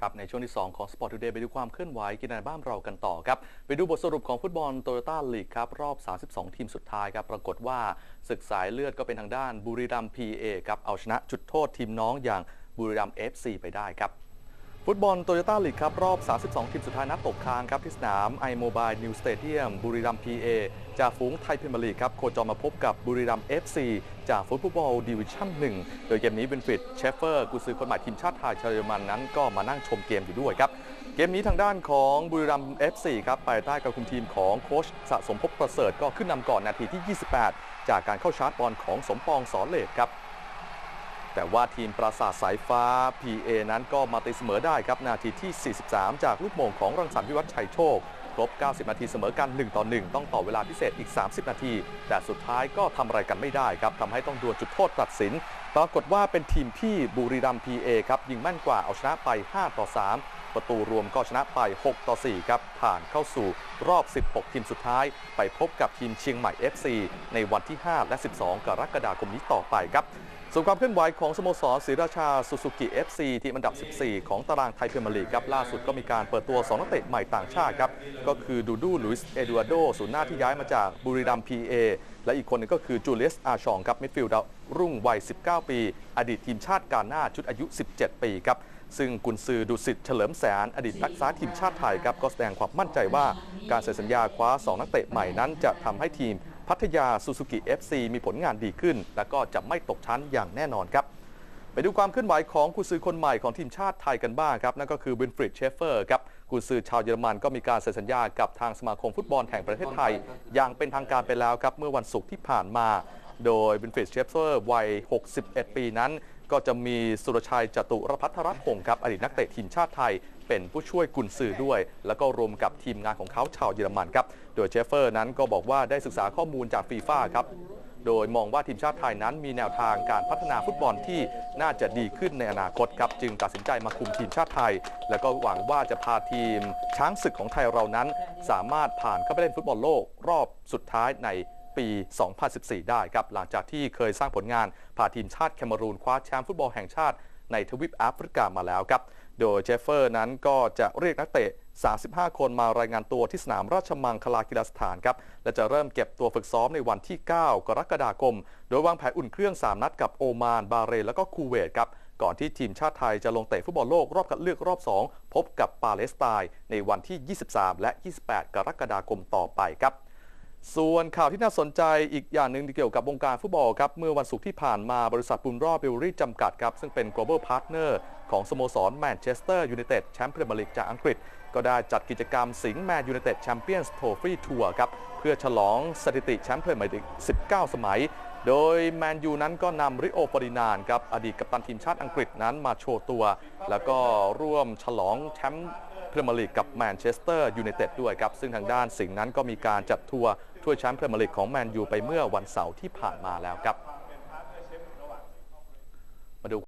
ครับในช่วงที่ 2 ของ Sport Today ไปดูความเคลื่อนไหวกีฬาบ้านเรากันต่อครับไปดูบทสรุปของฟุตบอลโตโยต้าลีกครับรอบ 32 ทีมสุดท้ายครับปรากฏว่าศึกสายเลือดก็เป็นทางด้านบุรีรัมย์ PA ครับเอาชนะจุดโทษทีมน้องอย่างบุรีรัมย์ FC ไปได้ครับ ฟุตบอลโตโยต้าลีกครับ รอบ 32 ทีมสุดท้ายนัดตกค้างครับ ที่สนาม i m o b i l e New Stadium บุรีรัมย์ PA จากฝูงไทยพรีเมียร์ลีกครับ โคจรมาพบกับบุรีรัมย์ FC จากฟุตบอลดิวิชั่น 1 โดยเกมนี้เบนฟิตเชฟเฟอร์กุซือคนใหม่ทีมชาติไทยชาวเยอรมันนั้นก็มานั่งชมเกมอยู่ด้วยครับ เกมนี้ทางด้านของบุรีรัมย์ FC ครับภายใต้การคุมทีมของโค้ชสะสมภพประเสริฐก็ขึ้นนำก่อนนาทีที่ 28 จากการเข้าชาร์จบอลของสมปองสอนเลดครับ แต่ว่าทีมปราสาทสายฟ้า PA นั้นก็มาตีเสมอได้ครับ นาทีที่ 43 จากลูกโมงของรังสรรค์พิวัตรชัยโชค ครบ 90 นาทีเสมอกัน 1 ต่อ 1 ต้องต่อเวลาพิเศษอีก 30 นาที แต่สุดท้ายก็ทำอะไรกันไม่ได้ครับทำให้ต้องดวลจุดโทษตัดสิน ปรากฏว่าเป็นทีมพี่บุรีรัมย์ PA ครับยิงแม่นกว่าเอาชนะไป 5 ต่อ 3 ประตูรวมก็ชนะไป 6 ต่อ 4 ครับ ผ่านเข้าสู่รอบ 16 ทีมสุดท้าย ไปพบกับทีมเชียงใหม่ FC ในวันที่ 5 และ 12 กรกฎาคมนี้ต่อไปครับส่วนความเคลื่อนไหวของสโมสรศรีราชาซูซูกิ FC ทีมอันดับ 14 ของตารางไทยพรีเมียร์ลีกครับล่าสุดก็มีการเปิดตัว 2 นักเตะใหม่ต่างชาติครับ ก็คือดูดูลุยส์เอดูอาโดศูนย์หน้าที่ย้ายมาจากบุรีรัมย์ PA และอีกคนหนึงก็คือจูเลียสอาชองครับมิดฟิลด์รุ่งวัย 19 ปี อดีตทีมชาติกาหน้าชุดอายุ 17 ปีครับ ซึ่งกุนซือดุสิตเฉลิมแสนอดีตนักซ้ายทีมชาติไทยครับก็แสดงความมั่นใจว่าการเซ็นสัญญาคว้า 2 นักเตะใหม่นั้น จะทำให้ทีมพัทยาซูซูกิ FC มีผลงานดีขึ้น และก็จะไม่ตกชั้นอย่างแน่นอนครับ ไปดูความเคลื่อนไหวของกุนซือคนใหม่ของทีมชาติไทยกันบ้างครับ นั่นก็คือวินฟริดเชฟเฟอร์ครับกุนซือชาวเยอรมันก็มีการเซ็นสัญญากับทางสมาคมฟุตบอลแห่งประเทศไทย อย่างเป็นทางการไปแล้วครับเมื่อวันศุกร์ที่ผ่านมาโดยวินฟริดเชฟเฟอร์วัย 61 ปีนั้น ก็จะมีสุรชัยจตุรพัทรพงศ์ครับอดีตนักเตะทีมชาติไทย เป็นผู้ช่วยกุนซือด้วย แล้วก็รวมกับทีมงานของเขาชาวเยอรมันครับโดยเชฟเฟอร์นั้นก็บอกว่าได้ศึกษาข้อมูลจากฟีฟ่าครับโดยมองว่าทีมชาติไทยนั้นมีแนวทางการพัฒนาฟุตบอลที่น่าจะดีขึ้นในอนาคตครับ จึงตัดสินใจมาคุมทีมชาติไทย แล้วก็หวังว่าจะพาทีมช้างศึกของไทยเรานั้น สามารถผ่านเข้าไปเล่นฟุตบอลโลกรอบสุดท้ายใน ปี 2014 ได้ครับ หลังจากที่เคยสร้างผลงานพาทีมชาติแคนารูนคว้าแชมป์ฟุตบอลแห่งชาติในทวีปแอฟริกามาแล้วครับ โดยเจฟเฟอร์นั้นก็จะเรียกนักเตะ 35 คนมารายงานตัวที่สนามราชมังคลากีฬาสถานครับ และจะเริ่มเก็บตัวฝึกซ้อมในวันที่ 9 กรกฎาคม โดยวางแผนอุ่นเครื่อง 3 นัดกับโอมาน บาเรน แล้วก็คูเวตครับ ก่อนที่ทีมชาติไทยจะลงเตะฟุตบอลโลกรอบคัดเลือกรอบ 2 พบกับปาเลสไตน์ในวันที่ 23 และ 28 กรกฎาคมต่อไปครับ ส่วนข่าวที่น่าสนใจอีกอย่างหนึ่งเกี่ยวกับวงการฟุตบอลครับ เมื่อวันศุกร์ที่ผ่านมาบริษัทบุญรอดเบลรี่จำกัดครับ ซึ่งเป็น global partner ของสโมสรแมนเชสเตอร์ยูไนเต็ดแชมป์พรีเมียร์ลีกจากอังกฤษ ก็ได้จัดกิจกรรมสิงห์แมนยูไนเต็ดแชมเปี้ยนส์โทฟี่ทัวร์ครับ เพื่อฉลองสถิติแชมป์พรีเมียร์ลีก 19 สมัย โดยแมนยูนั้นก็นำริโอฟอร์ดินานครับอดีตกัปตันทีมชาติอังกฤษนั้นมาโชว์ตัว แล้วก็ร่วมฉลองแชมป์พรีเมียร์ลีกกับแมนเชสเตอร์ยูไนเต็ดด้วยครับซึ่งทางด้านสิงห์นั้นก็มีการจัดทัวร์ วยแชมป์พรีเมียร์ลีกของแมนยูไปเมื่อวันเสาร์ที่ผ่านมาแล้วครับ